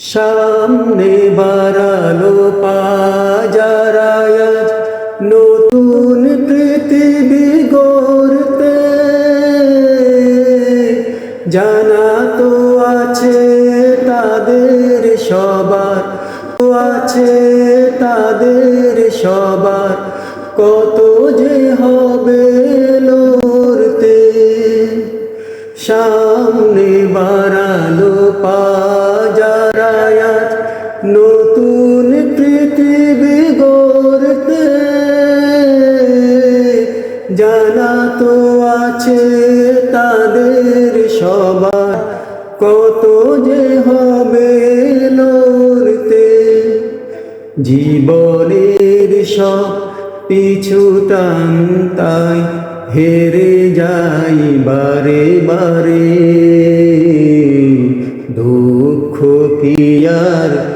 সামনে বাড়ালো পাজারায় নতুন পৃথিবী গড়তে। জানা তো আছে তাদের সবার আছে তাদের সবার, কত যে হবে লড়তে। সামনে নতুন পৃথিবী গড়তে জানা তো আছে তাদের সবার কত যে হবে লড়তে। জীবনের সব পিছুটান তাই হেরে যাই বারে বারে। দুঃখ কি আর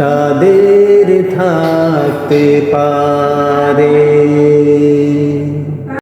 তাদের থাকতে পারে।